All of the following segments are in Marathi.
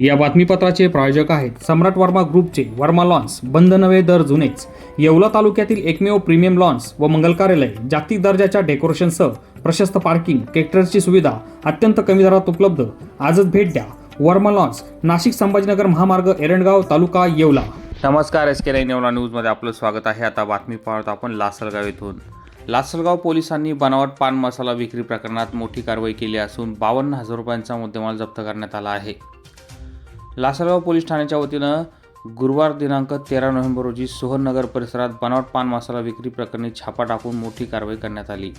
या बातमीपत्राचे प्रायोजक आहेत सम्राट वर्मा ग्रुपचे वर्मा लॉन्स बंद नवे दर जुनेच. येवला तालुक्यातील एकमेव प्रीमियम लॉन्स व मंगल कार्यालय जागतिक दर्जाच्या डेकोरेशनसह प्रशस्त पार्किंग ट्रॅक्टरची सुविधा अत्यंत कमी दरात उपलब्ध. आजच भेट द्या. वर्मा लॉन्स नाशिक संभाजीनगर महामार्ग एरणगाव तालुका येवला. नमस्कार एस के नाईन येवला न्यूजमध्ये आपलं स्वागत आहे. आता बातमी पाहत आपण लासलगाव येथून. लासलगाव पोलिसांनी बनावट पान मसाला विक्री प्रकरणात मोठी कारवाई केली असून बावन्न हजार रुपयांचा मुद्देमाल जप्त करण्यात आला आहे. लासलगाव पोलीस ठाण्याच्या वतीनं गुरुवार दिनांक तेरा नोव्हेंबर रोजी सोहननगर परिसरात बनावट पान मसाला विक्री प्रकरणी छापा टाकून मोठी कारवाई करण्यात आली.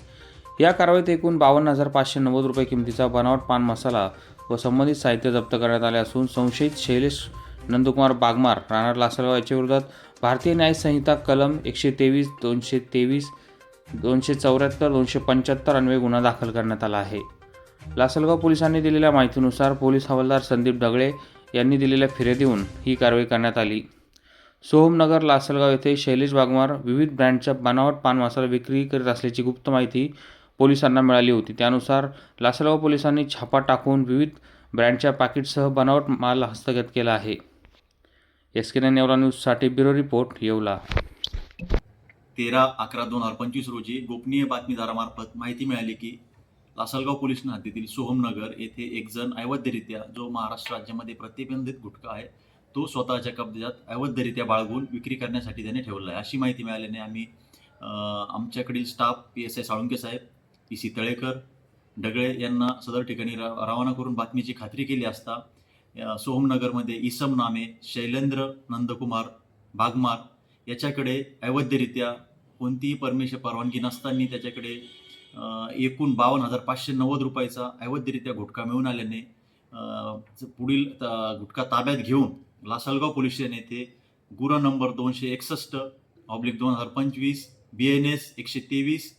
या कारवाईत एकूण बावन्न हजार पाचशे नव्वद रुपये किमतीचा बनावट पान मसाला व संबंधित साहित्य जप्त करण्यात आले असून संशयित शैलेश नंदकुमार बागमार राहणार लासलगाव याच्या विरोधात भारतीय न्याय संहिता कलम एकशे तेवीस दोनशे तेवीस दोनशे चौऱ्याहत्तर दोनशे पंच्याहत्तर अन्वये गुन्हा दाखल करण्यात आला आहे. लासलगाव पोलिसांनी दिलेल्या माहितीनुसार पोलीस हवालदार संदीप ढगळे यांनी दिलेल्या फिर्यादीहून ही कारवाई करण्यात आली. सोहमनगर लासलगाव येथे शैलेश वाघमार विविध ब्रँडच्या बनावट पान मसाला विक्री करीत असल्याची गुप्त माहिती पोलिसांना मिळाली होती. त्यानुसार लासलगाव पोलिसांनी छापा टाकून विविध ब्रँडच्या पाकिटसह बनावट माल हस्तगत केला आहे. एस के नेवला न्यूजसाठी ब्युरो रिपोर्ट येवला. तेरा अकरा दोन हजार पंचवीस रोजी गोपनीय बातमीदारामार्फत माहिती मिळाली की लासलगाव पोलीस हद्दीतील सोहमनगर येथे एक जण अवैधरित्या जो महाराष्ट्र राज्यामध्ये प्रतिबंधित गुटखा आहे तो स्वतःच्या कब्जात अवैधरित्या बाळगून विक्री करण्यासाठी त्याने ठेवला आहे. अशी माहिती मिळाल्याने आम्ही आमच्याकडील staff P S I Salunke Saheb P C Talekar Dagale यांना सदर ठिकाणी र रवाना करून बातमीची खात्री केली असता सोहमनगरमध्ये इसम नामे शैलेंद्र नंदकुमार भागमार याच्याकडे अवैधरित्या कोणतीही परमिशन परवानगी नसताना त्याच्याकडे एकूण बावन्न हजार पाचशे नव्वद रुपयाचा अवैधरित्या गुटखा मिळून आल्याने पुढील त- गुटखा ताब्यात घेऊन लासलगाव पोलीस स्टेशन येथे गुरा नंबर दोनशे एकसष्ट ऑब्लिक दोन हजार पंचवीस बी एन एस एकशे तेवीस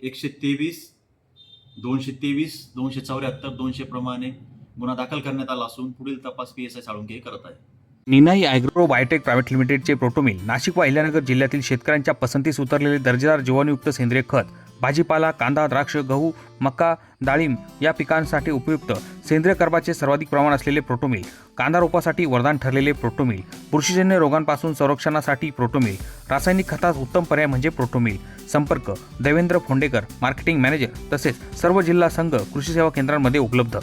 एकशे तेवीस दोनशे तेवीस दोनशे चौऱ्याहत्तर दोनशे प्रमाणे गुन्हा दाखल करण्यात आला असून पुढील तपास पी एस आय साळुंके करत आहे. निनाई ॲग्रो बायोटेक प्रायव्हेट लिमिटेडचे प्रोटोमिल नाशिक व अहिल्यानगर जिल्ह्यातील शेतकऱ्यांच्या पसंतीस उतरलेले दर्जेदार जीवाणुयुक्त सेंद्रिय खत भाजीपाला कांदा द्राक्ष गहू मका डाळिंब या पिकांसाठी उपयुक्त सेंद्रिय कर्बाचे सर्वाधिक प्रमाण असलेले प्रोटोमिल. कांदा रोपासाठी वरदान ठरलेले प्रोटोमिल. बुरशीजन्य रोगांपासून संरक्षणासाठी प्रोटोमिल. रासायनिक खतास उत्तम पर्याय म्हणजे प्रोटोमिल. संपर्क. देवेंद्र फोंडेकर मार्केटिंग मॅनेजर तसेच सर्व जिल्हा संघ कृषी सेवा केंद्रांमध्ये उपलब्ध.